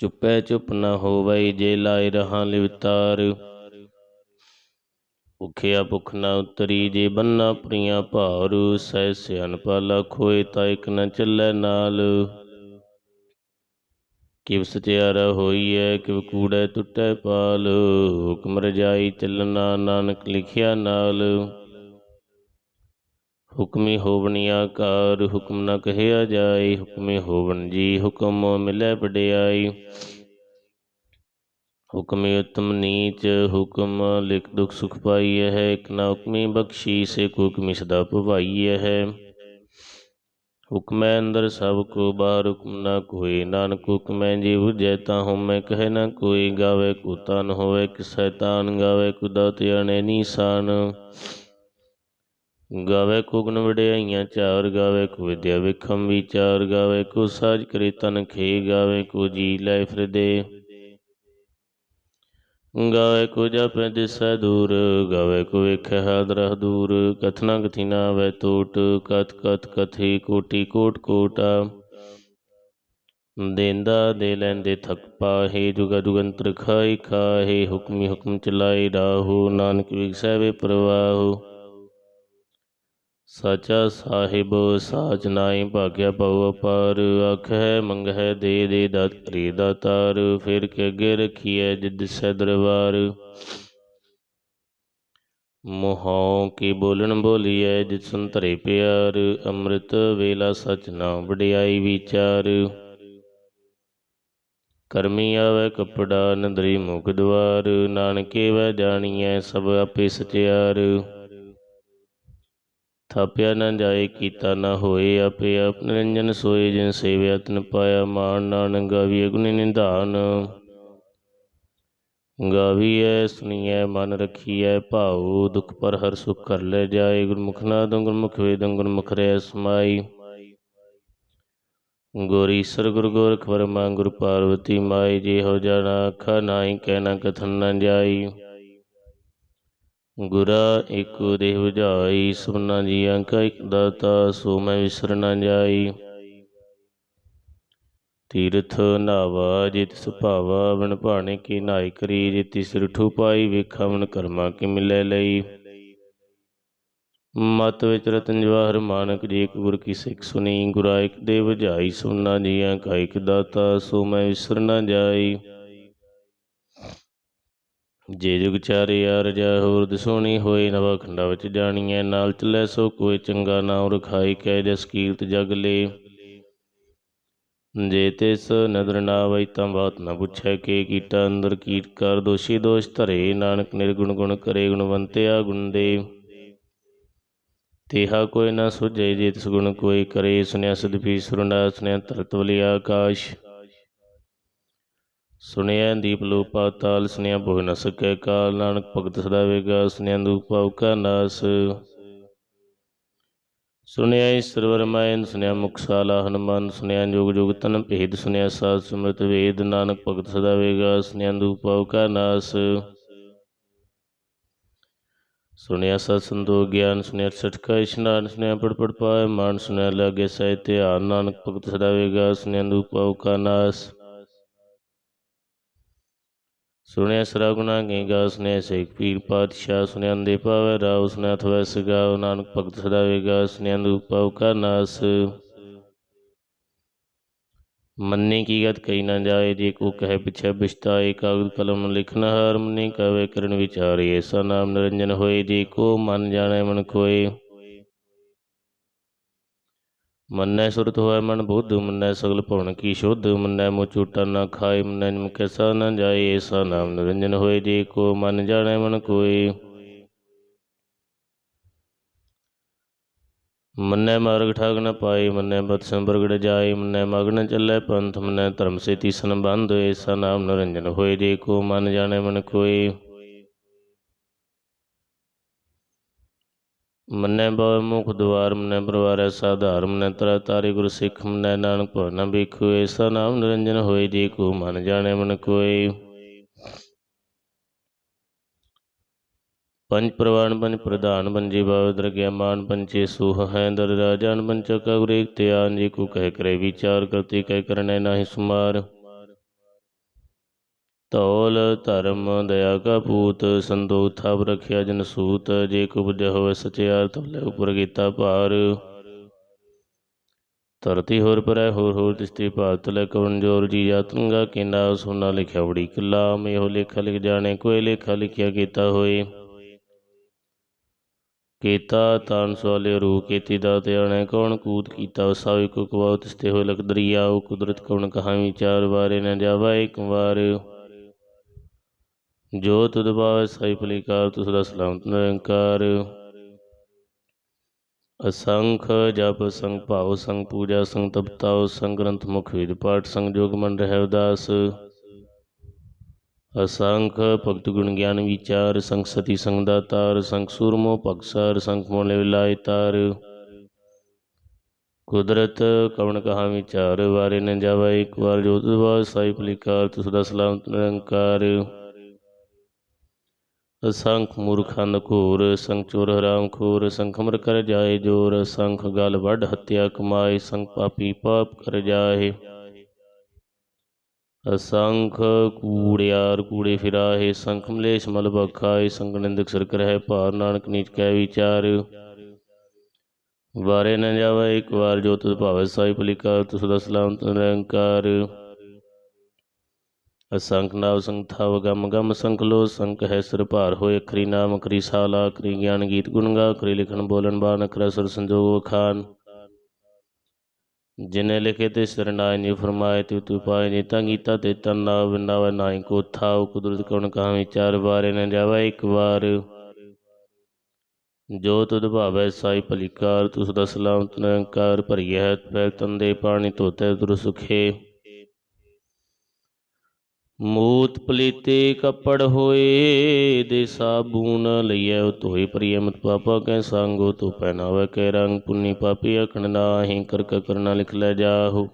ਚੁੱਪੈ ਚੁੱਪ ਨਾ ਹੋਵੈ ਜੇ ਲਾਇ ਰਹਾ ਲਿਵਤਾਰ। ਭੁਖਿਆ ਭੁਖ ਨਾ ਉਤਰੀ ਜੇ ਬੰਨਾ ਪ੍ਰੀਆਂ ਭਾਰੂ। ਸਹਿ ਸਿਆਣਪਾ ਲਖ ਹੋਏ ਤਾ ਇਕ ਨ ਚੱਲੈ ਨਾਲ। ਕਿਵ ਸਚਿਆਰਾ ਹੋਈਐ, ਕਿਵ ਕੂੜੈ ਟੁੱਟੈ ਪਾਲ। ਹੁਕਮ ਰਜਾਈ ਚੱਲਣਾ ਨਾਨਕ ਲਿਖਿਆ ਨਾਲ। ਹੁਕਮੀ ਹੋਵਣੀ ਆਕਾਰ, ਹੁਕਮ ਨ ਕਹਿਆ ਜਾਏ, ਹੁਕਮੀ ਹੋਵਣ ਜੀ ਹੁਕਮ ਮਿਲੈ ਵਡਿਆਈ। ਹੁਕਮੀ ਉਤਮ ਨੀਚ, ਹੁਕਮ ਲਿਖ ਦੁਖ ਸੁਖ ਪਾਈਐ ਹੈ, ਇਕ ਨਾ ਹੁਕਮੀ ਬਖਸ਼ੀ, ਸੇ ਹੁਕਮੀ ਸਦਾ ਭਵਾਈਐ ਹੈ। ਹੁਕਮੈ ਅੰਦਰ ਸਭ ਕੋ ਬਾਹਰ, ਹੁਕਮ ਨਾ ਕੋਈ ਨਾਨਕ ਹੁਕਮੈ ਜੀ ਬੁਝੈ ਤਾ ਹਉਮੈ, ਕਹੈ ਨਾ ਕੋਈ ਗਾਵੇ ਕੋ ਤਨ ਹੋਵੇ, ਕਿਸੈ ਤਾਨ ਗਾਵੇ, ਕੋ ਦਾਤ ਅਣੇ ਨੀਸਾਨ। ਗਾਵੇ ਕੁਗਨ ਵਡਿਆਈਆਂ, ਚਾਰ ਗਾਵੇ ਕੋ ਵਿਦਿਆ ਵਿਖਮ ਵਿਚਾਰ ਗਾਵੇ ਕੋ ਸਾਜ ਕਰੇ ਤਨ ਖੇ, ਗਾਵੇ ਕੋ ਜੀ ਲੈ ਫਿਰਦੇ। ਗਾਵੇ ਕੋ ਜਪੈ ਦਿਸੈ ਦੂਰ, ਗਾਵੇ ਕੋ ਵੇਖੈ ਹਾਦਰਹ ਦੂਰ ਕਥਨਾ ਕਥੀ ਨਾ ਆਵੈ ਟੋਟ, ਕਥ ਕਥ ਕਥੀ ਕੋਟੀ ਕੋਟ ਕੋਟਾ। ਦੇਂਦਾ ਦੇ ਲੈਂਦੇ ਥਕ ਪਾਹੇ, ਜੁਗਾ ਜੁਗੰਤਰ ਖਾਈ ਖਾਹੇ, ਹੁਕਮੀ ਹੁਕਮ ਚਲਾਈ ਰਾਹੂ, ਨਾਨਕ ਵਿਗਸੈ ਵੇ ਪ੍ਰਵਾਹੂ। ਸਾਚਾ ਸਾਹਿਬ, ਸਾਚ ਨਾਈ ਭਾਗਿਆ ਪਉ ਅਪਾਰ ਆਖੈ ਮੰਗਹਿ, ਦੇ ਦੇ ਦਾਤ ਕਰੀ ਦਾਤਾਰ ਫਿਰ ਕੇ ਅੱਗੇ ਰਖੀਐ ਜਿਦ ਸੈ ਦਰਬਾਰ। ਮੋਹੋਂ ਕੀ ਬੋਲਣ ਬੋਲੀਐ ਜਿਤ ਸੁਨ ਧਰੇ ਪਿਆਰ, ਅੰਮ੍ਰਿਤ ਵੇਲਾ ਸਚ ਨਾਮ ਵਡਿਆਈ ਵਿਚਾਰ। ਕਰਮੀ ਆਵੇ ਕਪੜਾ, ਨਦਰੀ ਮੁਖ ਦਵਾਰ ਨਾਨਕੇ ਵੈ ਜਾਣੀਐ ਸਭ ਆਪੇ ਸਚਿਆਰ। ਥਾਪਿਆ ਨਾ ਜਾਏ, ਕੀਤਾ ਨਾ ਹੋਏ, ਆਪੇ ਆਪ ਨਿਰੰਜਨ ਸੋਏ, ਜਿਨ ਸੇਵਿਆ ਤਨ ਪਾਇਆ ਮਾਨ ਨਾਨਕ ਗਾਵੀਏ ਗੁਣ ਨਿਧਾਨ। ਗਾਵੀਐ ਸੁਣੀਐ ਮਨ ਰਖੀਐ, ਭਾਉ, ਦੁਖ ਪਰ ਹਰ ਸੁਖ ਕਰ ਲੈ ਜਾਏ। ਗੁਰਮੁਖ ਨਾਦੰ, ਗੁਰਮੁਖ ਵੇਦੰ, ਗੁਰਮੁਖ ਰਹਿ ਸਮਾਈ। ਗੁਰ ਈਸਰ ਗੁਰ ਗੋਰਖ ਵਰਮਾ, ਗੁਰ ਪਾਰਵਤੀ ਮਾਈ ਜੇ ਹੋ ਜਾਣਾ ਆਖਾ, ਨਾਹੀ ਕਹਿਣਾ ਕਥਨ ਨਾ ਜਾਈ। ਗੁਰਾ ਏਕੋ ਦੇਹ 부ਝਾਈ ਸੁਨਾ ਜੀਆਂ ਕਾ ਇਕ ਦਾਤਾ, ਸੋ ਮੈਂ ਵਿਸਰ ਨ ਜਾਈ। ਤੀਰਥ ਨਾਵਾ, ਜਿਤ ਸੁਭਾਵਾ ਬਨ ਭਾਣੇ ਕੀ ਨਾਈ ਕਰੀ, ਜਿਤਿ ਸਿਰ ਠੁਪਾਈ ਵੇਖਾ ਮਨ ਕਰਮਾ ਕਿ ਮਿਲੇ ਲਈ। ਮਤ ਵਿੱਚ ਰਤਨ ਜਵਾਹਰ ਮਾਨਕ ਜੀ ਇੱਕ ਗੁਰ ਕੀ ਸਿੱਖ ਸੁਣੀ, ਗੁਰਾ ਇੱਕ ਦੇ ਵਜਾਈ ਸੁਨਾ ਜੀਆਂ ਕਾ ਇਕ ਦਾਤਾ, ਸੋ ਮੈਂ ਵਿਸਰ ਨ ਜਾਈ। ਜੇ ਜੁਗ ਚਾਰਿਆ ਰਜਾ ਹੋਰ ਦਸੋਣੀ ਹੋਏ, ਨਵਾ ਖੰਡਾ ਵਿੱਚ ਜਾਣੀਐ। ਨਾਲ ਚੱਲੇ ਸੋ ਕੋਈ ਚੰਗਾ ਨਾਮ ਰਖਾਈ ਕੈ ਜਸ ਕੀਰਤ ਜਗ ਲੇ। ਜੇ ਤਿਸ ਨਦਰ ਨਾ ਆਵਈ ਤਾਂ ਬਾਤ ਨਾ ਪੁੱਛੈ, ਕੇ ਕੀਟਾ ਅੰਦਰ ਕੀਟ ਕਰ। ਦੋਸ਼ੀ ਦੋਸ਼ ਧਰੇ, ਨਾਨਕ ਨਿਰਗੁਣ ਗੁਣ ਕਰੇ, ਗੁਣਵੰਤਿਆ ਗੁਣ ਦੇ। ਤੇਹਾ ਕੋਈ ਨਾ ਸੁਝੇ, ਜੇ ਤਿਸ ਗੁਣ ਕੋਈ ਕਰੇ ਸੁਨਿਆ ਸਦਪੀ ਸੁਰਨਾ ਸੁਨਿਆ ਤਰਤ ਵਲੀ ਆਕਾਸ਼। ਸੁਣਿਆ ਦੀਪ ਲੋ ਪਾਤਾਲ ਸੁਣਿਆ ਭੁਗ ਨ ਸਕੈ ਕਾਲ, ਨਾਨਕ ਭਗਤ ਸਦਾ ਵੇਗਾ, ਸੁਣਿਆ ਦੂਪ ਪਾਉ ਕਾ ਨਾਸ। ਸੁਣਿਆ ਈਸ਼ਰ ਵਰਮਾਇਨ ਸੁਣਿਆ ਮੁਕਸਾਲਾ ਹਨੂਮਾਨ, ਸੁਣਿਆ ਜੁਗ ਜੁਗ ਤਨ ਭੇਦ, ਸੁਣਿਆ ਸਾਧ ਸੁਮ੍ਰਿਤ ਵੇਦ, ਨਾਨਕ ਭਗਤ ਸਦਾ ਵੇਗਾ, ਸੁਣਿਆ ਦੂਪ ਪਾਉ ਕਾ ਨਾਸ। ਸੁਣਿਆ ਸਤ ਸੰਤੋਖ ਗਿਆਨ, ਸੁਣਿਆ ਸਠ ਇਸ਼ਨਾਨ, ਸੁਣਿਆ ਪੜ ਪੜ ਪਾਏ ਮਾਨ, ਸੁਣਿਆ ਲਾਗੇ ਸਹਿ ਧਿਆਨ, ਨਾਨਕ ਭਗਤ ਸਦਾ ਵੇਗਾ, ਸੁਣਿਆ ਦੂਪ ਪਾਉ ਕਾ ਨਾਸ। ਸੁਣਿਆ ਸਰਾ ਗੁਨਾ ਕੀ ਗਾ ਸੁਣਿਆ ਸੇਖ ਪੀਰ ਪਾਤਸ਼ਾਹ, ਸੁਣਿਆ ਦੇ ਪਾਵੇ ਰਾਉ, ਸੁਣਿਆ ਥਵੈ ਸਗਾ ਨਾਨਕ ਭਗਤ ਸਦਾ ਵੇਗਾ ਸੁਣਿਆ ਦੂਪ ਕਾ ਨਾਸ। ਮੰਨੇ ਕੀ ਗਤ ਕਈ ਨਾ ਜਾਏ, ਜੇ ਕੋ ਕਹਿ ਪਿਛੈ ਬਿਸ਼ਤਾਏ ਕਾਗਦ ਕਲਮ ਲਿਖਣਾ ਹਾਰ ਮੰਨੇ, ਕਵੇ ਕਰਨ ਵਿਚਾਰੇ ਐਸਾ ਨਾਮ ਨਿਰੰਜਨ ਹੋਏ, ਜੇ ਕੋ ਮਨ ਜਾਣੇ ਮਨ ਕੋਏ ਮੰਨੈ ਸੁਰਤ ਹੋਇ ਮਨ ਬੁੱਧ ਮੰਨੈ ਸਗਲ ਭਵਨ ਕੀ ਸ਼ੁੱਧ ਮੰਨੈ ਮੋ ਝੂਟਾ ਨਾ ਖਾਏ ਮੰਨੈ ਨਿਮ ਕੈਸਾ ਨ ਜਾਏ ਐਸਾ ਨਾਮ ਨਿਰੰਜਨ ਹੋਏ ਜੇ ਕੋ ਮਨ ਜਾਣੈ ਮਨ ਕੋਏ ਮੰਨੈ ਮਾਰਗ ਠਾਗ ਨ ਪਾਈ ਮੰਨੈ ਬਤ ਸੰਬਰਗੜ ਜਾਈ ਮੰਨੈ ਮਗਨ ਚੱਲੇ ਪੰਥ ਮੰਨੈ ਧਰਮ ਸੇ ਤੀਸਨ ਬੰਧ ਐਸਾ ਨਾਮ ਨਿਰੰਜਨ ਹੋਏ ਜੇ ਕੋ ਮਨ ਜਾਣੈ ਮਨ ਕੋਈ ਮੰਨੈ ਬਵ ਮੁਖ ਦੁਆਰ ਮੰਨੈ ਪਰਵਾਰੈ ਸਾਧਾਰ, ਮੰਨੈ ਤਰ ਤਾਰੀ ਗੁਰ ਸਿੱਖ, ਮੰਨੈ ਨਾਨਕ ਭਵਨ ਬਿਖੂ ਐਸਾ ਨਾਮ ਨਿਰੰਜਨ ਹੋਏ ਜੇ ਕੋ ਮਨ ਜਾਣੈ ਮਨ ਕੋਈ ਪੰਜ ਪ੍ਰਵਾਨ, ਪੰਜ ਪ੍ਰਧਾਨ, ਪੰਜੀ ਬਾਵ ਦਰਗਿਆ ਮਾਨ ਪੰਚੇ ਸੂਹ ਹੈ ਦਰ ਰਾਜਾਨ ਪੰਚ ਕਗਰੇ ਤਿਆਨ ਜੀ ਕੋ ਕਹਿ ਕਰੇ ਵਿਚਾਰ, ਕਰਤੇ ਕਹਿ ਕਰਨੈ ਨਾਹੀ ਸੁਮਾਰ। ਤੌਲ ਧਰਮ, ਦਇਆ ਕਾ ਪੂਤ ਸੰਤੋਖ ਥਾਪ ਰਖਿਆ ਜਨ ਸੂਤ, ਜੇ ਕੋ ਬੁੱਧਿ ਹੋਵੇ ਸਚਿਆਰ ਤਲੇ ਉਪਰ ਕੀਤਾ ਭਾਰ। ਧਰਤੀ ਹੋਰ ਪਰੈ, ਹੋਰ ਹੋਰ ਤਿਸਤੀ ਭਾਰਤ ਲੈ ਕਵਨ ਜੋਰ, ਜੀ ਜਾਤੰਗਾ ਕਿੰਨਾ, ਸੋਨਾ ਲਿਖਿਆ ਬੜੀ ਕਿਲਾ ਮੇਹੋ ਲੇਖਾ ਲਿਖ ਜਾਣੇ, ਕੋਈ ਲੇਖਾ ਲਿਖਿਆ ਕੀਤਾ ਹੋਏ। ਕੀਤਾ ਤਾਨ ਸਵਾਲੇ ਰੂ ਕੀਤੀ ਦਾ ਧਿਆਣੇ ਕੌਣ ਕੂਤ ਕੀਤਾ ਸਾਵਿ ਕੋ ਕਵਾਉ ਤਿਸਤੇ ਹੋਏ ਲਖਦਰੀਆ ਦਰਿਆਉ ਕੁਦਰਤ ਕਵਣ ਕਹਾ ਵਿਚਾਰ ਬਾਰੇ ਨ ਜਾਵਾ ਇੱਕ ਵਾਰ। ਜੋ ਤੁਧ ਭਾਵੈ ਸਾਈ ਭਲੀਕਾਰ ਤੁਸ ਦਾ ਸਲਾਮਤ ਨਿਰੰਕਾਰ। ਅਸੰਖ ਜਪ ਸੰਗ ਭਾਉ ਸੰਗ ਪੂਜਾ ਸੰਗ ਤਪਤਾਉ ਸੰਗ ਗ੍ਰੰਥ ਮੁਖ ਵਿਦ ਪਾਠ ਸੰਗ ਜੋਗ ਮਨ ਰਹਿ ਉਦਾਸ। ਅਸੰਖ ਭਗਤ ਗੁਣ ਗਿਆਨ ਵਿਚਾਰ, ਸੰਗ ਸਤੀ ਸੰਗ ਦਾਤਾਰ ਸੰਗ ਸੂਰਮੋ ਭਗਸਰ ਸੰਗ ਮੋਲੇ ਵਿਲਾਇ ਤਾਰ। ਕੁਦਰਤ ਕਵਣ ਕਹਾ ਵਿਚਾਰ, ਵਾਰੇ ਨ ਜਾਵਾ ਇੱਕ ਵਾਰ ਜੋ ਤੁਧ ਸਾਈ ਭਲੀਕਾਰ ਤੁਸ ਦਾ ਸਲਾਮਤ ਨਿਰੰਕਾਰ। ਅਸੰਖ ਮੂਰਖੰਦ ਘੂਰ ਸੰਖ ਚੋਰ ਹਰਾਮ ਖੂਰ ਸੰਖ ਅਮਰ ਕਰ ਜਾਏ ਜੋਰ ਸੰਖ ਗਲ ਵੱਢ ਹੱਤਿਆ ਕਮਾਏ ਸੰਖ ਪਾਪੀ ਪਾਪ ਕਰ ਜਾਏ ਅਸੰਖ ਕੂੜਿਆਰ ਕੂੜੇ ਫਿਰਾਏ ਸੰਖ ਮਲੇਸ਼ ਮਲ ਬਖਾਏ ਸੰਗ ਨਿੰਦਕ ਸਿਰ ਕਰਹਿ ਭਾਰ ਨਾਨਕ ਨੀਚ ਕੈ ਵਿਚਾਰ ਵਾਰੇ ਨ ਜਾਵੇ ਇੱਕ ਵਾਰ ਜੋ ਤੁਧ ਭਾਵੇ ਸਾਈ ਭਲਿਕਾਰ ਤੁਸ ਦਾ ਸਲਾਮਤ ਨਿਰੰਕਾਰ ਅਸੰਖ ਨਾਵ ਸੰਗ ਗਮ ਗਮ ਸੰਖ ਲੋ ਹੈ ਸਿਰ ਭਾਰ ਹੋਏ ਅਖਰੀ ਨਾਮ ਅਖਰੀ ਸਾਲਾ ਅਖਰੀ ਗਿਆਨ ਗੀਤ ਗੁਣ ਗਾ, ਅਖਰੀ ਲਿਖਣ ਬੋਲਣ ਬਾਣ, ਅਖਰਾ ਸੁਰ ਸੰਜੋਗ ਖਾਨ ਜਿਨੇ ਲਿਖੇ ਤੇ ਸਰਨਾਇ ਨੀ ਫਰਮਾਏ ਤੂ ਤੂ ਪਾਏ ਨੀ ਤਾਂ ਗੀਤਾ ਤੇ ਤਨ ਨਾਵ ਨਾਵ ਨਾਈ ਕੋ ਥਾਉ ਕੁਦਰਤ ਕਉਣ ਕਹਾ ਵਿਚਾਰ ਬਾਰੇ ਨ ਜਾਵੇ ਇੱਕ ਵਾਰ। ਜੋ ਤੁਧ ਭਾਵੈ ਸਾਈ ਭਲੀਕਾਰ ਤੁਸ ਦਾ ਸਲਾਮ ਨਿਰੰਕਾਰ ਭਰੀਐ ਹੈ ਪੈ ਤੰਦੇ ਪਾਣੀ ਧੋਤੇ ਦੁਰ ਸੁਖੇ। ਮੂਤ ਪਲੀਤੇ ਕੱਪੜ ਹੋਏ ਦੇ ਸਾਬੂਨ ਲਈਐ ਧੋਏ ਪ੍ਰਿਯਮਤ ਪਾਪਾ ਕੈ ਸੰਗੋ ਤੋ ਪਹਿਨਾਵੇ ਕੈ ਰੰਗ। ਪੁੰਨੀ ਪਾਪੀ ਅਖਣ ਨਾਹੀ, ਕਰ ਕਰਨਾ ਲਿਖ ਲੈ ਜਾਹੋ।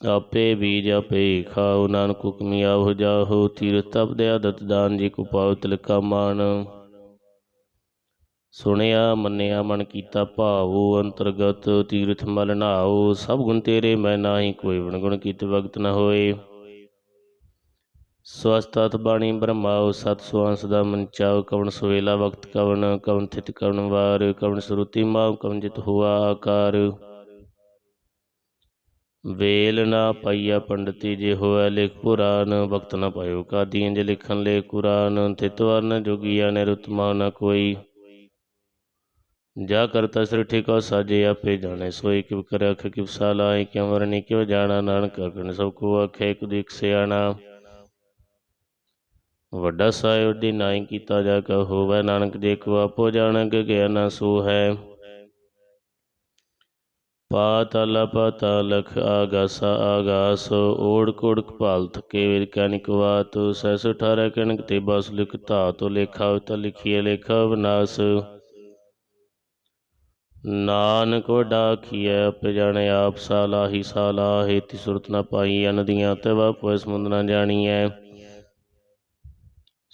ਆਪੇ ਬੀਜ ਆਪੇ ਖਾਉ ਨਾਨਕ ਹੁਕਮੀ ਆਵ ਜਾਹੂ। ਤੀਰਥ ਤਪ ਦੇ ਆਦਤ ਦਾਨ ਜੀ ਕੋ ਪਾਉ ਤਿਲਕਾ ਮਾਨ ਸੁਣਿਆ, ਮੰਨਿਆ, ਮਨ ਕੀਤਾ ਭਾਵੋ, ਅੰਤਰਗਤ ਤੀਰਥ ਮਲ ਨਾਉ ਸਭ ਗੁਣ ਤੇਰੇ, ਮੈਂ ਨਾਹੀ ਕੋਈ ਵਣ ਗੁਣ ਕੀਤੇ ਵਕਤ ਨਾ ਹੋਏ। ਸਵਸਤਤ ਬਾਣੀ ਬ੍ਰਹਮਾਉ, ਸਤ ਸੁਆਂਸ ਦਾ ਮੰਚਾਉ ਕਵਣ ਸੁਵੇਲਾ ਵਕਤ ਕਵਣ ਕਵਣ ਥਿਤ ਕਵਣ ਵਾਰ, ਕਵਣ ਸਰੂਤੀ ਮਾਉ, ਕਵਣ ਜਿਤ ਹੁਆ ਆਕਾਰ। ਵੇਲ ਨਾ ਪਾਈਆ ਪੰਡਤੀ ਜੇ ਹੋਇ ਲਿਖ ਪੁਰਾਨ, ਵਕਤ ਨਾ ਪਾਇਓ ਕਾਦੀਆਂ ਜੇ ਲਿਖਣ ਲੈ ਕੁਰਾਨ ਤਿਤ ਵਰਨ ਜੋਗੀਆ ਨੇ ਰੁਤਮਾ ਨ ਕੋਈ। ਜਾ ਕਰਤਾ ਸ੍ਰਿਠੀ ਕੋ ਸਾਜੇ ਆਪੇ ਜਾਣੇ, ਸੋਈ ਕਿਵ ਕਰ ਅਖ ਕਿਵ ਸਾਲਾਏ, ਕਿਉ ਵਰਨੀ ਕਿਉ ਜਾਣਾ, ਨਾਨਕ ਅਗਣ ਸਭ ਕੋ ਆਖੇ ਕੁਦਿਕ ਸਿਆਣਾ। ਵੱਡਾ ਸਾਹਿਬ ਦੀ ਨਾਈ ਕੀਤਾ ਜਾ ਕਾ ਹੋਵੇ, ਨਾਨਕ ਜੇ ਕੋ ਆਪੋ ਜਾਣਕ ਗਿਆਨ ਸੋ ਹੈ। ਪਾਤਲ ਪਤਲਖ ਆਗਾਸਾ ਆਗਾਸ, ਓੜ ਕੋੜ ਕਪਾਲ ਥਕੇ ਵੇਦ ਕਨਿਕ ਵਾਤ, ਸੈਸ ਠਾਰੈ ਕਣਕ ਤੇ ਬਸ ਲਿਖ ਧਾਤੁ ਲੇਖਾ, ਤ ਲਿਖੀਏ ਲੇਖਾ ਵਿਨਾਸ਼। ਨਾਨਕ ਵੱਡਾ ਕੀਐ ਜਾਣੇ ਆਪ ਸਾਲਾਹੀ ਸਾਲਾਹੇ ਤੀ ਸੁਰਤ ਨ ਪਾਈ ਅਨਦੀਆਂ ਤੇ ਵਾਪੈ ਸਮੁੰਦ ਨ ਜਾਣੀਐ।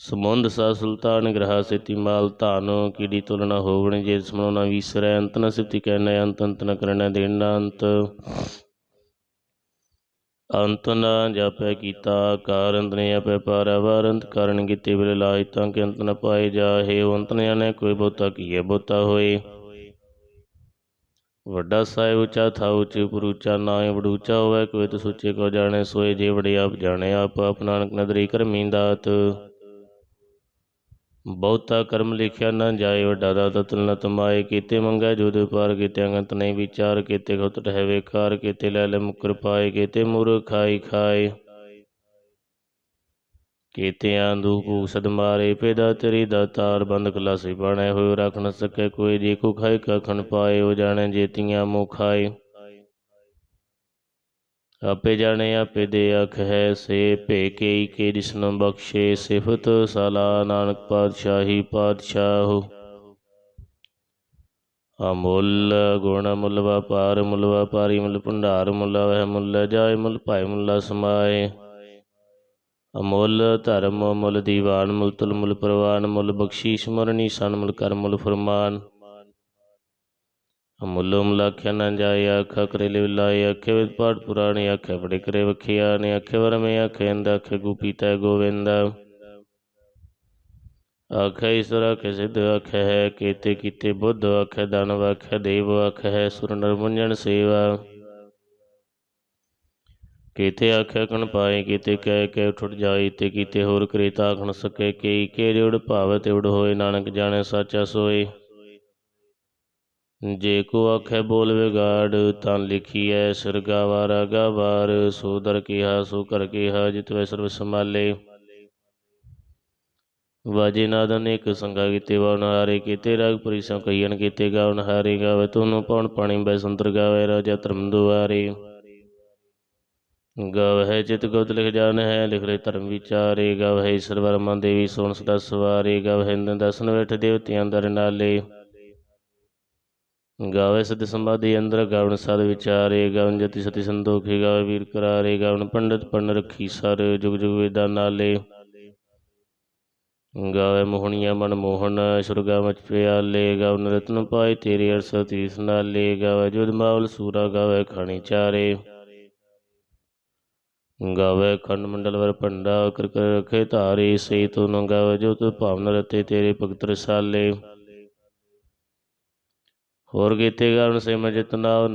ਸਮੁੰਦ ਸਾ ਸੁਲਤਾਨ ਗ੍ਰਹ ਸੇਤੀ ਮਾਲ ਧਾਨ ਕੀੜੀ ਤੁਲਨਾ ਹੋਵਣ, ਜੇ ਸਮਨੋ ਵੀਸਰੈ, ਅੰਤ ਨ ਸਿਫਤੀ ਕਹਿਨੈ ਅੰਤ ਅੰਤ ਨ ਕਰਨੈ ਦੇਣ ਅੰਤ। ਅੰਤ ਨ ਜਾਪੈ ਕੀਤਾ ਕਾਰ ਨੇ ਆਪੈ ਪਾਰੈ ਵਾਰ ਕੀਤੇ ਬਿਲ ਲਾਇ ਤਾਂ ਕਿ ਅੰਤ ਨ ਪਾਏ ਜਾਹੇ ਅੰਤ ਨ ਜਾਣੈ ਕੋਈ ਬਹੁਤਾ ਕੀਏ ਬੋਤਾ ਹੋਏ। ਵੱਡਾ ਸਾਹਿਬ ਉੱਚਾ ਥਾ ਉੱਚੇ ਉਪਰ ਉੱਚਾ ਨਾਏ ਵਡੂਚਾ ਹੋਵੇ, ਕੋਈ ਤੇ ਸੁੱਚੇ ਕੋ ਜਾਣੇ, ਸੋਏ ਜੇ ਵੜੇ ਆਪ ਜਾਣੇ, ਆਪ ਆਪ ਨਾਨਕ ਨਦਰੀ ਕਰਮੀ ਦਾਤ। ਬਹੁਤਾ ਕਰਮ ਲਿਖਿਆ ਨਾ ਜਾਏ, ਵੱਡਾ ਦਾਤਾ ਤੁਲਨਾ ਤਮਾਏ। ਕੀਤੇ ਮੰਗੈ ਜੋਦ ਪਾਰ, ਕੀਤੇ ਅੰਗਤ ਨਹੀਂ ਵਿਚਾਰ, ਕੀਤੇ ਗੁਤ ਠਹਿ ਵੇਕਾਰ ਕੀਤੇ ਲੈ ਲੈ ਮੁਕਰ ਪਾਏ, ਕੀਤੇ ਮੁਰ ਖਾਈ ਖਾਏ। ਕੀਤਿਆਂ ਦੂਪੂ ਸਦ ਮਾਰੇ, ਪੈਦਾ ਤੇਰੀ ਦਾਤਾਰ ਬੰਦ ਖਲਾਸੀ ਬਾਣੇ ਹੋਏ ਰੱਖ ਨ ਸਕੇ ਕੋਈ, ਜੇ ਕੋ ਖਾਏ ਕਖਨ ਪਾਏ, ਉਹ ਜਾਣੈ ਜੇਤੀਆਂ ਮੋ ਖਾਏ। ਆਪੇ ਜਾਣੇ, ਆਪੇ ਦੇ ਅਖ ਹੈ ਸੇ। ਭੇ ਕੇਈ ਕੇ ਜਿਸਨ ਬਖਸ਼ੇ, ਸਿਫਤ ਸਾਲਾ ਨਾਨਕ ਪਾਤਸ਼ਾਹੀ ਪਾਤਸ਼ਾਹ। ਅਮੁੱਲ ਗੁਣ ਮੁੱਲ ਵਪਾਰ ਮੁੱਲ ਵਪਾਰੀ ਮੁੱਲ ਭੰਡਾਰ ਮੁੱਲ ਵਹਿ ਮੁੱਲ ਜਾਏ ਮੁੱਲ ਭਾਈ ਮੁੱਲ ਸਮਾਏ। ਅਮੁੱਲ ਧਰਮ ਮੁੱਲ ਦੀਵਾਨ ਮੁੱਲ ਤੁਲ ਮੁੱਲ ਪ੍ਰਵਾਨ ਮੁੱਲ ਬਖਸ਼ੀਸ਼ ਮਰਨੀ ਸਨ ਮੁੱਲ ਕਰ ਮੁੱਲ ਫਰਮਾਨ। ਅਮੁੱਲ ਮਲਾਖਿਆ ਨਾ ਜਾਏ ਆਖਾ ਕਰੇ ਲਿਵ ਲਾਏ ਆਖੇ ਵਿਦ ਪਾਠ ਪੁਰਾਣੇ ਆਖੇ ਬੜੇ ਕਰੇ ਵਖਿਆ ਨੇ ਆਖੇ ਵਰਮੇ ਆਖੇ ਅੰਦ ਆਖੇ ਗੁਪੀਤਾ ਗੋਵਿੰਦ ਆਖੇ ਈਸ਼ਵਰ, ਆਖੇ ਸਿੱਧ, ਆਖੇ ਹੈ ਕੀਤੇ ਕੀਤੇ ਬੁੱਧ, ਆਖੇ ਦਾਨਵ ਆਖੇ ਦੇਵ, ਆਖੇ ਹੈ ਸੁਰ ਨਰ ਸੇਵਾ। ਕੀਤੇ ਆਖੇ ਕਣ ਪਾਏ, ਕੀਤੇ ਕਹਿ ਕੇ ਠੁੱਟ ਜਾਈ ਤੇ ਕੀਤੇ ਹੋਰ ਕਰੇ ਤਾਖਣ ਸਕੇ, ਕਈ ਕੇ ਜੁੜ ਭਾਵ ਤੇ ਉੜ ਹੋਏ, ਨਾਨਕ ਜਾਣੇ, ਸਾਚਾ ਸੋਏ। ਜੇ ਕੋ ਆਖੇ ਬੋਲ ਵਿਗਾੜ, ਤਾਂ ਲਿਖੀਐ ਸਿਰਗਾਵਾ ਰਾਗਾ ਵਾਰ। ਸੋ ਦਰ ਕੀਹਾ, ਸੋ ਕਰ ਕੀਹਾ, ਜਿਤ ਵੈ ਸਰਬ ਸਮਾਲੇ ਵਾਜੇ ਨਾਦ ਅਨੇਕ ਸੰਗਾ ਕੀਤੇ ਵਨ ਹਾਰੇ ਕੀਤੇ, ਰਾਗ ਪਰਿਸੋਂ ਕਈਨ ਕੀਤੇ ਗਾਵਨ ਹਾਰੇ ਗਾਵੇ, ਤੁਨੂੰ ਪਉਣ ਪਾਣੀ ਬੈ ਸੰਤਰ ਗਾਵੇ, ਰਾਜਾ ਧਰਮ ਦੁਆਰੇ। ਗਵ ਹੈ ਚਿਤ ਗੁਪਤ ਲਿਖ ਜਾਣ ਹੈ ਲਿਖ ਰੇ ਧਰਮ ਵਿਚਾਰੇ। ਗਵ ਹੈ ਈਸ਼ਰ ਵਰਮਾ ਦੇਵੀ ਸੋਣ ਸਦਾ ਸਵਾਰੇ ਗਵ ਹੈ ਦਸਨ ਬੈਠ ਦੇਵਤਿਆਂ ਦਰ ਨਾਲੇ। ਗਾਵੇ ਸਦ ਸੰਬਾਦੀ ਅੰਦਰ ਗਾਵਨ ਸਦ ਵਿਚਾਰੇ ਗਾਵਨ ਜਤੀ ਸਤੀ ਸੰਦੋਖੀ ਗਾਵੇ ਵੀਰ ਕਰਾਰੇ ਗਾਵਨ ਪੰਡਤ ਪੰਨ ਰਖੀ ਸਰ, ਜੁਗ ਜੁਗ ਵੇਦਾਂ ਨਾਲੇ। ਗਾਵੇ ਮੋਹਣੀਆਂ ਮਨ ਮੋਹਨ, ਸੁਰਗਾ ਮਚ ਪਿਆਲੇ ਗਾਵਨ ਰਤਨ ਪਾਏ ਤੇਰੇ ਅਰਸ ਤੀਸ ਨਾਲੇ। ਗਾਵੇ ਜੁਦ ਮਾਵਲ ਸੂਰਾ, ਗਾਵੇ ਖਾਣੀ ਚਾਰੇ। ਗਾਵੇ ਖੰਡ ਮੰਡਲ ਵਰ ਭੰਡਾ, ਕਰ ਕਰ ਰਖੇ ਧਾਰੇ ਸੇ ਤੋ ਨ ਗਾਵੇ ਜੋ ਤੂ ਭਾਵਨ ਰਤੇ ਤੇਰੇ ਭਗਤ ਰਸਾਲੇ। ਹੋਰ ਕੀਤੇ ਗਾਵਨ ਸੇ ਮੈਂ ਜਿਤਨਾ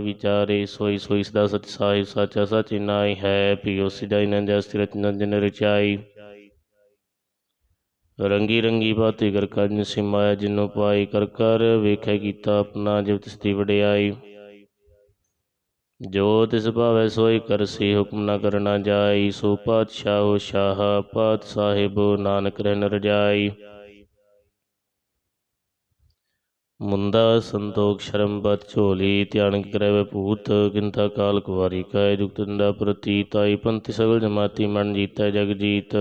ਵਿਚਾਰੇ, ਸੋਈ ਸੋਈ ਸਦਾ ਸਚ ਸਾਹਿਬ ਸਾਚਾ ਸਚ ਨਾਈ ਹੈ ਪਿਓ ਸਿਦਾਈ ਨੰਦ ਅਸਤਿਰਤ ਨੰਦਨ ਰਚਾਈ। ਰੰਗੀ ਰੰਗੀ ਬਾਤੀ ਕਰ ਕੰਨ ਸਿਮਾਇਆ ਜਿਨੋ ਪਾਈ ਕਰ ਕਰ ਵੇਖੈ ਕੀਤਾ ਆਪਣਾ ਜਿਵ ਤਿਸ ਦੀ ਵਡਿਆਈ। ਜੋ ਤਿਸ ਭਾਵੈ ਸੋਈ ਕਰਸੀ ਹੁਕਮ ਨਾ ਕਰਨਾ ਜਾਈ, ਸੋ ਪਾਤਸ਼ਾਹੋ ਸ਼ਾਹ, ਪਾਤ ਸਾਹਿਬ, ਨਾਨਕ ਰਹਿ ਨ ਰਜਾਈ। ਮੁੰਦਾ ਸੰਤੋਖ ਸ਼ਰਮ ਬਤ ਝੋਲੀ, ਧਿਆਨ ਕਰੈ ਭੂਤ ਕਿੰਤਾ ਕਾਲ ਕੁਵਾਰੀ ਕਾਇ, ਜੁਗਤ ਦੰਦਾ ਪ੍ਰਤੀ ਤਾਈ ਪੰਥ ਸਗਲ ਜਮਾਤੀ ਮਨ ਜੀਤੈ ਜਗ ਜੀਤ।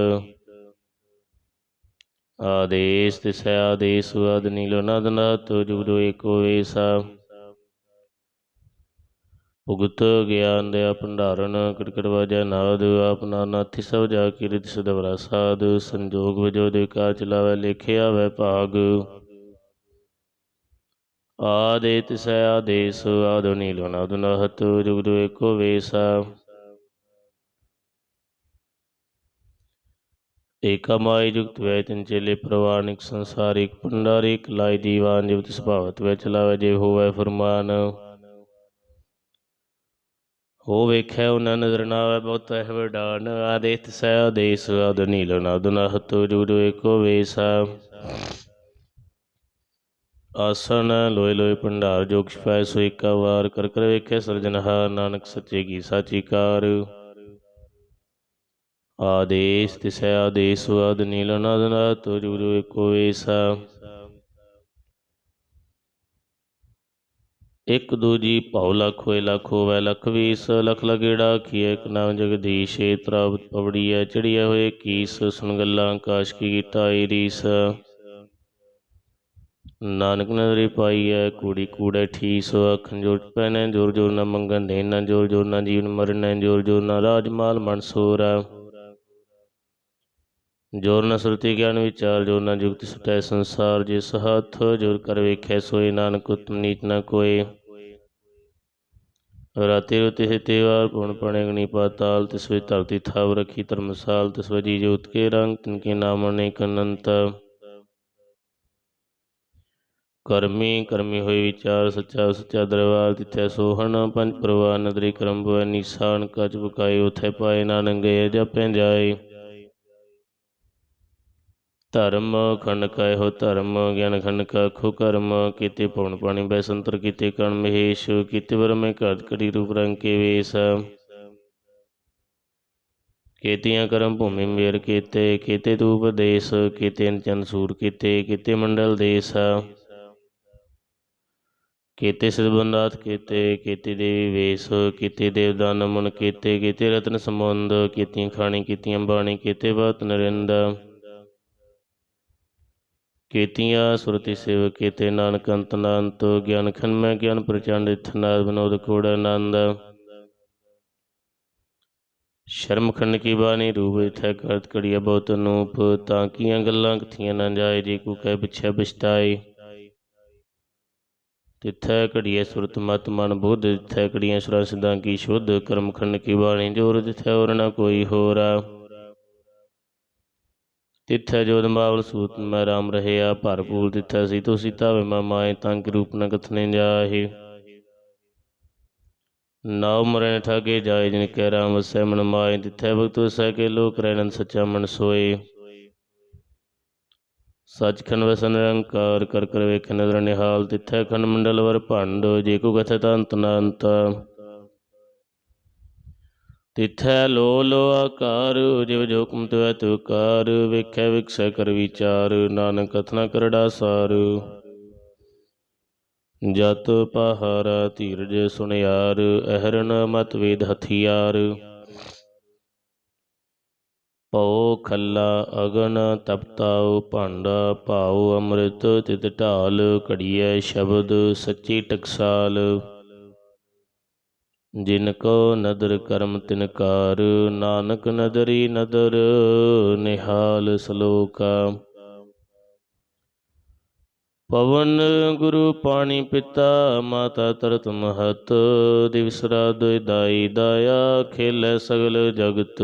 ਆਦੇਸ ਤਿਸੈ ਆਦੇਸ ਆਦ ਨੀਲੋ ਨਦ ਨਤ ਜੁਗ ਏਕੋ ਵੇਸਾ। ਭੁਗਤ ਗਿਆਨ ਦੇ ਭੰਡਾਰਨ ਕਿਰਕਟ ਵਾਜਾ ਨਾਦ ਆਪਨਾ ਨਾਥੀ ਸਭ ਜਾ ਕੀ ਸਦਵਰਾ ਸਾਧ, ਸੰਜੋਗ ਵਜੋ ਦੇ ਕਾ ਚਲਾਵੇ ਲੇਖਿਆ ਵੈ ਭਾਗ। ਆਦੇ ਤਿਸੈ ਆਦੇਸ ਆਦੋ ਨੀਲੋ ਨਦ ਨਹਤ ਜੁਗ ਏਕੋ ਵੇਸਾ। ਏਕਾ ਜੁਗਤ ਵੈ ਤਿਨ ਚੇਲੇ ਪ੍ਰਵਾਨਿਕ ਸੰਸਾਰਿਕ ਪੰਡਾਰਿਕ ਲਾਈ ਦੀਵਾਨ ਜਿਵ ਸੁਭਾਵਤ ਵੈ ਚਲਾਵੇ ਜੇ ਹੋਵੇ ਫਰਮਾਨ। ਹੋ ਵੇਖੈ ਉਹਨਾਂ ਨਜ਼ਰ ਨਾ ਆਵੇ ਬਹੁਤ ਹੈ ਵਡਾਨ ਆਦੇਸ ਤਿਸੈ ਆਦੇਸ ਆਦ ਨੀਲ ਨਦ ਨਹਤ ਜੁਗ ਏਕੋ ਵੇਸਾ। ਆਸਣ ਲੋਏ ਲੋਏ ਭੰਡਾਰ ਜੋਗ ਛਪੈ ਸੋ ਏਕਾ ਵਾਰ ਕਰ ਕਰ ਵੇਖੇ ਸਰਜਨਹਾਰ ਨਾਨਕ ਸੱਚੇ ਕੀ ਸਾਚੀ ਕਾਰ। ਆਦੇਸ ਤਿਸੈ ਆਦੇਸ ਆਦ ਨੀਲ ਨਦ ਨਤ ਜੁਗ ਜੋ ਏਕੋ ਵੇਸਾ। ਇਕ ਦੂਜੀ ਭਉ ਲਖ ਹੋਏ ਲਖ ਹੋਵੇ ਲਖ ਵੀਸ, ਲਖ ਲਗੇੜਾ ਕੀਏ ਇਕ ਨਾਮ ਜਗਦੀਸ਼, ਏ ਪ੍ਰਾਪਤ ਪਵੜੀਐ, ਚੜੀਐ ਹੋਏ ਕੀਸ, ਸੁਣ ਗੱਲਾਂ ਆਕਾਸ਼ ਕੀ ਕੀਤਾ ਏ ਰੀਸ। ਨਾਨਕ ਨਦਰੀ ਪਾਈਐ ਕੂੜੀ ਕੂੜੇ ਠੀਸ ਅੱਖਾਂ ਜੋੜ ਪੈਨੇ ਜੋਰ ਜੋਰ ਨਾ ਮੰਗਨ ਦੇਣਾ ਜੋਰ ਜੋਰ ਨਾ ਜੀਵਨ ਮਰਨਾ ਜੋਰ ਜੋਰ ਨਾ ਰਾਜਮਾਲ ਮਨਸੂਰ ਜੋਰ ਨ ਸੁਰਤੀ ਗਿਆਨ ਵਿਚਾਰ ਜੋਰ ਨ ਜੁਗਤ ਸੁਟੈ ਸੰਸਾਰ ਜਿਸ ਹੱਥ ਜੋਰ ਕਰ ਵੇਖੈ ਸੋਈ ਨਾਨਕ ਉਤਮ ਨੀਚ ਨ ਕੋਏ ਰਾਤੀ ਰੁਤੀ ਹਿਤੇ ਵਾਰ ਪੁਣ ਪਣੇ ਅਗਨੀ ਪਾਤਾਲ ਤਿਸ ਵਿੱਚ ਧਰਤੀ ਥਾਵ ਰਖੀ ਧਰਮਸਾਲ ਤਿਸ ਵਜੀ ਜੋਤ ਕੇ ਰੰਗ ਤਿਨ ਕੇ ਨਾਮ ਅਨੇਕ ਅਨੰਤ ਕਰਮੀ ਕਰਮੀ ਹੋਈ ਵਿਚਾਰ, ਸੱਚਾ ਸੱਚਾ ਦਰਬਾਰ, ਤਿਥੈ ਸੋਹਣ, ਪੰਜ ਪ੍ਰਵਾਨ ਨਦਰੀ ਕਰਮ ਬੁਐ ਨਿਸ਼ਾਨ ਕਚ ਬੁਕਾਈ, ਉਥੇ ਪਾਏ ਨਾਨਕ ਗਏ, ਜਪੈ ਜਾਏ। ਧਰਮ, ਖੰਡ ਕੈ ਹੋ ਧਰਮ, ਗਿਆਨ ਖੰਡ ਕਾ ਖੋ ਕਰਮ, ਕੀਤੇ ਪਵਨ ਪਾਣੀ ਬੈ ਸੰਤਰ, ਕੀਤੇ ਕਣ ਮਹੇਸ਼, ਕੀਤੇ ਵਰਮੇ ਮੈਂ ਘਾਤ ਕੜੀ ਰੂਪ ਰੰਗ ਕੇ ਵੇਸ। ਕੀਤੀਆਂ ਕਰਮ ਭੂਮੀ ਮੇਰ ਕੀਤੇ ਕੀਤੇ ਤੂ ਦੇਸ, ਕੀਤੇ ਚੰਨ ਸੂਰ ਕੀਤੇ ਕੀਤੇ ਮੰਡਲ ਦੇਸ। ਕੀਤੇ ਸਿਰਬੰਦਾਤ ਕੀਤੇ ਕੀਤੇ ਦੇਵੀ ਵੇਸ, ਕੀਤੇ ਦੇਵਦਾਨ ਮਨ, ਕੀਤੇ ਕੀਤੇ ਰਤਨ ਸੰਬੰਧ, ਕੀਤੀਆਂ ਖਾਣੀ, ਕੀਤੀਆਂ ਬਾਣੀ, ਕੀਤੇ ਬਾਤ ਨਰਿੰਦ। ਕੀਤੀਆਂ ਸੁਰਤੀ ਸੇਵ, ਕੀਤੇ ਨਾਨਕ ਅੰਤ ਨਾਨਤ, ਗਿਆਨ ਖਨ ਮੈਂ ਗਿਆਨ ਪ੍ਰਚੰਡ ਇਥਨਾਦ ਬਨੋਦ ਕੋੜ ਆਨੰਦ। ਸ਼ਰਮ ਖੰਡ ਕੀ ਬਾਣੀ, ਰੂਪ ਇਥੈ ਕਰਤ ਕੜੀਆ ਬਹੁਤ ਅਨੂਪ, ਤਾਂ ਕੀਆਂ ਗੱਲਾਂ ਕਥੀਆਂ ਨਾ ਜਾਏ, ਜੇ ਕੋ ਕਹਿ ਪਿਛੈ ਪਛਤਾਏ। ਤਿਥੈ ਘੜੀਏ ਸੁਰਤ ਮਤ ਮਨ ਬੁੱਧ ਤਿਥੈ ਘੜੀਆਂ ਸੁਰਾਂ ਸਿਧਾਂ ਕੀ ਸ਼ੁੱਧ, ਕਰਮ ਖੰਡ ਕੀ ਬਾਣੀ ਜੋਰ ਤਿਥੈ ਔਰ ਨਾ ਕੋਈ ਹੋਰਾ ਤਿਥੈ ਜੋਦ ਮਾਵਲ ਸੂਤ, ਮੈਂ ਰਾਮ ਰਹਿਆ, ਭਰਪੂਰ ਤਿਥੈ ਸੀ ਤੋ ਸੀਤਾ ਵੇ ਮਾ ਮਾਏ ਤੰਗ ਰੂਪ ਨ ਕਥਨੇ ਜਾਹੇ। ਨਾਉ ਮਰਨ ਠਾਗੇ ਜਾਏ ਜਿਨ ਕੈ ਰਾਮ ਵਸੈ ਮਨ ਮਾਏ, ਤਿਥੈ ਭਗਤ ਵਸੈ ਕੇ ਲੋਕ ਰਹਿਣ ਸੱਚਾ ਮਨ ਸੋਏ। ਸੱਚਖੰਡ ਵਸਨ ਨਿਰੰਕਾਰ, ਕਰ ਕਰ ਵੇਖ ਨਦਰ ਨਿਹਾਲ, ਤਿਥੈ ਖੰਡ ਮੰਡਲ ਵਰ ਭੰਡ, ਜੇ ਕੋ ਕਥੈ ਤਾਂ ਅੰਤ ਨਾ ਲੋ ਲੋ ਆਕਾਰ, ਜਿਵ ਜੋ ਕੁਮ ਤਵੈ ਤੁ ਕਾਰ, ਵੇਖੈ ਵਿਕਸੈ ਕਰ ਵਿਚਾਰ, ਨਾਨਕ ਕਥਨਾ ਕਰੜਾ ਸਾਰ ਜਤ ਪਹਾਰਾ ਧੀਰਜ ਸੁਨਿਆਰ ਅਹਰਨ ਮਤ ਵੇਦ ਹਥਿਆਰ। ਪਉ ਖੱਲਾ ਅਗਨ ਤਪਤਾਉ ਭਾਂਡਾ ਭਾਉ ਅੰਮ੍ਰਿਤ, ਤਿਤ ਢਾਲ ਘੜੀਐ ਸ਼ਬਦ ਸੱਚੀ ਟਕਸਾਲ। ਜਿਨ ਕੋ ਨਦਰ ਕਰਮ ਤਿਨਕਾਰ ਨਾਨਕ ਨਦਰੀ ਨਦਰ ਨਿਹਾਲ ਸਲੋਕਾ। ਪਵਨ ਗੁਰੂ ਪਾਣੀ ਪਿਤਾ, ਮਾਤਾ ਤਰਤ ਮਹਤ, ਦਿਵਸ ਰਾਤ ਦਾਈ ਦਾਇਆ ਖੇਲੇ ਸਗਲ ਜਗਤ।